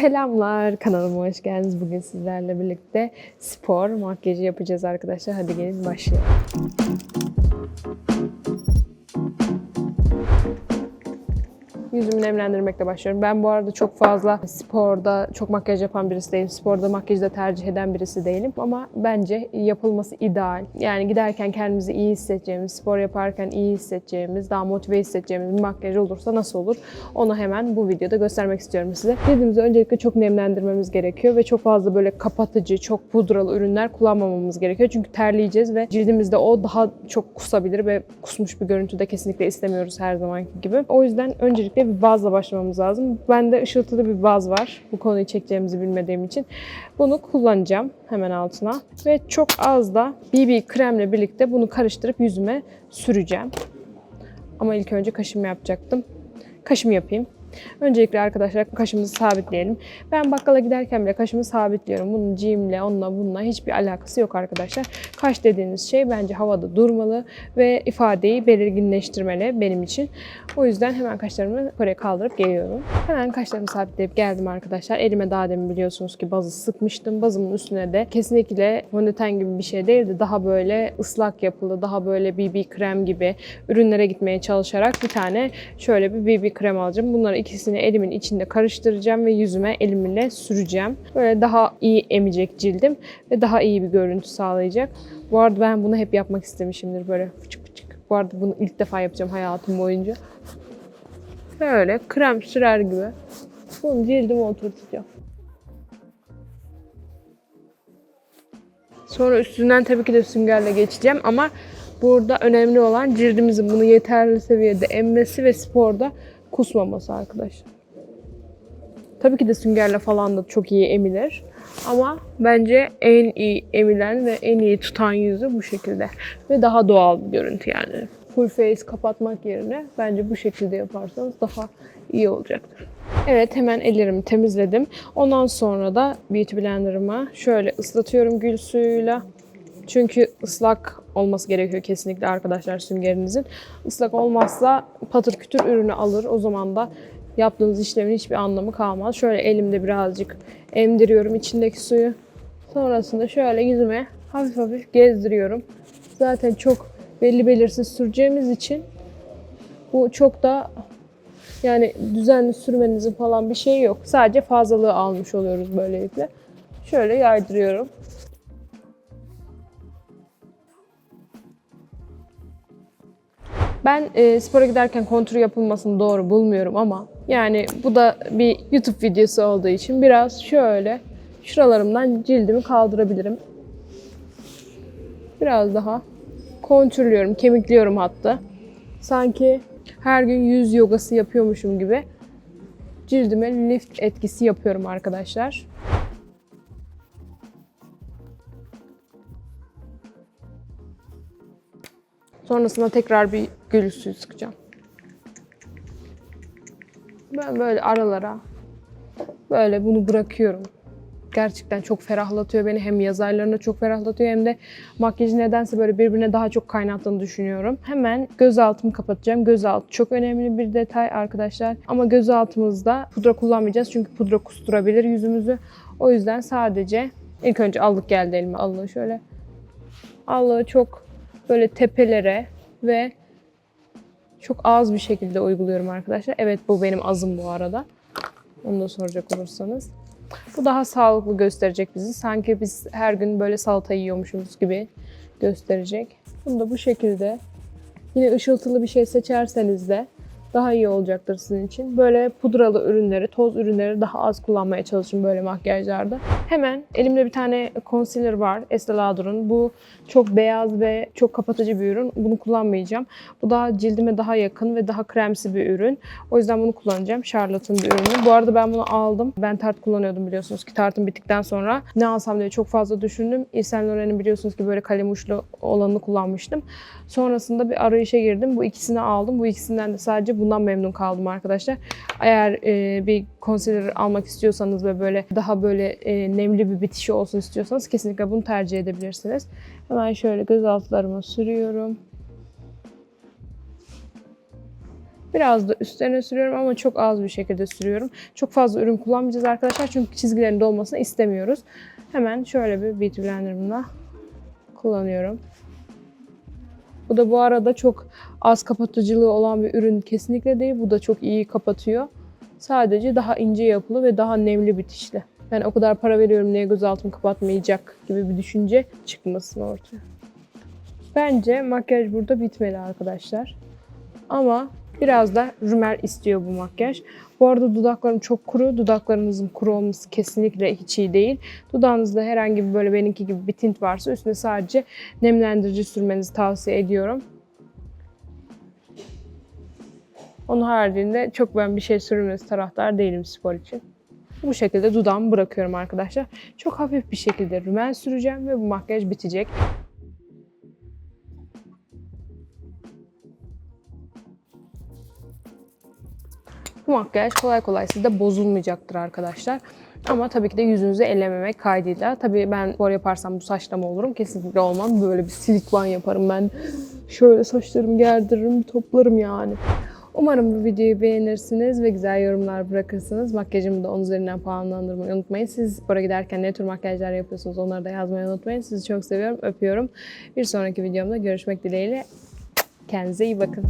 Selamlar kanalıma hoş geldiniz. Bugün sizlerle birlikte spor makyajı yapacağız arkadaşlar. Hadi gelin başlayalım. Yüzümü nemlendirmekle başlıyorum. Ben bu arada çok fazla sporda çok makyaj yapan birisi değilim. Sporda makyajı da tercih eden birisi değilim. Ama bence yapılması ideal. Yani giderken kendimizi iyi hissedeceğimiz, spor yaparken iyi hissedeceğimiz, daha motive hissedeceğimiz bir makyaj olursa nasıl olur? Onu hemen bu videoda göstermek istiyorum size. Cildimizi öncelikle çok nemlendirmemiz gerekiyor ve çok fazla böyle kapatıcı, çok pudralı ürünler kullanmamamız gerekiyor. Çünkü terleyeceğiz ve cildimizde o daha çok kusabilir ve kusmuş bir görüntü de kesinlikle istemiyoruz her zamanki gibi. O yüzden öncelikle bir bazla başlamamız lazım. Bende ışıltılı bir baz var. Bu konuyu çekeceğimizi bilmediğim için. Bunu kullanacağım hemen altına. Ve çok az da BB kremle birlikte bunu karıştırıp yüzüme süreceğim. Ama ilk önce kaşımı yapacaktım. Kaşımı yapayım. Öncelikle arkadaşlar kaşımızı sabitleyelim. Ben bakkala giderken bile kaşımı sabitliyorum. Bunun cimle, onunla bununla hiçbir alakası yok arkadaşlar. Kaş dediğiniz şey bence havada durmalı ve ifadeyi belirginleştirmeli benim için. O yüzden hemen kaşlarımı oraya kaldırıp geliyorum. Hemen kaşlarımı sabitleyip geldim arkadaşlar. Elime daha demin biliyorsunuz ki bazı sıkmıştım. Bazımın üstüne de kesinlikle fondöten gibi bir şey değildi. Daha böyle ıslak yapılı, daha böyle BB krem gibi ürünlere gitmeye çalışarak bir tane şöyle bir BB krem alacağım. Bunları ikisini elimin içinde karıştıracağım ve yüzüme elimle süreceğim. Böyle daha iyi emecek cildim ve daha iyi bir görüntü sağlayacak. Bu arada ben bunu hep yapmak istemişimdir böyle fıçık fıçık. Bu arada bunu ilk defa yapacağım hayatım boyunca. Böyle krem sürer gibi bunu cildime oturtacağım. Sonra üstünden tabii ki de süngerle geçeceğim ama burada önemli olan cildimizin bunu yeterli seviyede emmesi ve sporda kusmaması arkadaşlar. Tabii ki de süngerle falan da çok iyi emilir. Ama bence en iyi emilen ve en iyi tutan yüzü bu şekilde. Ve daha doğal bir görüntü yani. Full face kapatmak yerine bence bu şekilde yaparsanız daha iyi olacaktır. Evet hemen ellerimi temizledim. Ondan sonra da Beauty Blender'ımı şöyle ıslatıyorum gül suyuyla. Çünkü ıslak olması gerekiyor kesinlikle arkadaşlar süngerinizin. Islak olmazsa patır kütür ürünü alır. O zaman da yaptığınız işlemin hiçbir anlamı kalmaz. Şöyle elimde birazcık emdiriyorum içindeki suyu. Sonrasında şöyle yüzüme hafif hafif gezdiriyorum. Zaten çok belli belirsiz süreceğimiz için bu çok da yani düzenli sürmenizin falan bir şeyi yok. Sadece fazlalığı almış oluyoruz böylelikle. Şöyle yaydırıyorum. Ben e, spora giderken kontür yapılmasını doğru bulmuyorum ama yani bu da bir YouTube videosu olduğu için biraz şöyle şuralarımdan cildimi kaldırabilirim. Biraz daha kontürlüyorum, kemikliyorum hatta. Sanki her gün yüz yogası yapıyormuşum gibi cildime lift etkisi yapıyorum arkadaşlar. Sonrasında tekrar bir gül suyu sıkacağım. Ben böyle aralara böyle bunu bırakıyorum. Gerçekten çok ferahlatıyor beni. Hem yaz aylarında çok ferahlatıyor hem de makyajı nedense böyle birbirine daha çok kaynattığını düşünüyorum. Hemen göz altımı kapatacağım. Göz altı çok önemli bir detay arkadaşlar. Ama göz altımızda pudra kullanmayacağız. Çünkü pudra kusturabilir yüzümüzü. O yüzden sadece ilk önce allık geldi elime. Allığı şöyle. Allığı çok böyle tepelere ve çok az bir şekilde uyguluyorum arkadaşlar. Evet bu benim azım bu arada. Onu da soracak olursanız. Bu daha sağlıklı gösterecek bizi. Sanki biz her gün böyle salata yiyormuşuz gibi gösterecek. Bunu da bu şekilde yine ışıltılı bir şey seçerseniz de daha iyi olacaktır sizin için. Böyle pudralı ürünleri, toz ürünleri daha az kullanmaya çalışın böyle makyajlarda. Hemen elimde bir tane concealer var. Estee Lauder'ın. Bu çok beyaz ve çok kapatıcı bir ürün. Bunu kullanmayacağım. Bu daha cildime daha yakın ve daha kremsi bir ürün. O yüzden bunu kullanacağım. Charlotte'ın bir ürünü. Bu arada ben bunu aldım. Ben tart kullanıyordum biliyorsunuz ki tartım bittikten sonra ne alsam diye çok fazla düşündüm. Yves Saint Laurent'in biliyorsunuz ki böyle kalem uçlu olanını kullanmıştım. Sonrasında bir arayışa girdim. Bu ikisini aldım. Bu ikisinden de sadece bundan memnun kaldım arkadaşlar. Eğer e, bir concealer almak istiyorsanız ve böyle daha böyle e, nemli bir bitişi olsun istiyorsanız kesinlikle bunu tercih edebilirsiniz. Hemen şöyle göz altlarıma sürüyorum. Biraz da üstlerine sürüyorum ama çok az bir şekilde sürüyorum. Çok fazla ürün kullanmayacağız arkadaşlar çünkü çizgilerin dolmasını istemiyoruz. Hemen şöyle bir Beauty Blender'ımla kullanıyorum. Bu da bu arada çok az kapatıcılığı olan bir ürün kesinlikle değil. Bu da çok iyi kapatıyor. Sadece daha ince yapılı ve daha nemli bitişli. Yani o kadar para veriyorum niye gözaltımı kapatmayacak gibi bir düşünce çıkmasın ortaya. Bence makyaj burada bitmeli arkadaşlar. Ama biraz da rümer istiyor bu makyaj. Bu arada dudaklarım çok kuru. Dudaklarınızın kuru olması kesinlikle hiç iyi değil. Dudağınızda herhangi bir böyle benimki gibi bir tint varsa üstüne sadece nemlendirici sürmenizi tavsiye ediyorum. Onun haricinde çok ben bir şey sürmesi taraftar değilim spor için. Bu şekilde dudağımı bırakıyorum arkadaşlar. Çok hafif bir şekilde rümen süreceğim ve bu makyaj bitecek. Bu makyaj kolay kolay sizde bozulmayacaktır arkadaşlar. Ama tabii ki de yüzünüzü ellememek kaydıyla. Tabii ben spor yaparsam bu saçla mı olurum? Kesinlikle olmam. Böyle bir silikon yaparım ben. Şöyle saçlarımı gerdiririm, toplarım yani. Umarım bu videoyu beğenirsiniz ve güzel yorumlar bırakırsınız. Makyajımı da 10 üzerinden puanlandırmayı unutmayın. Siz spora giderken ne tür makyajlar yapıyorsunuz onları da yazmayı unutmayın. Sizi çok seviyorum, öpüyorum. Bir sonraki videomda görüşmek dileğiyle. Kendinize iyi bakın.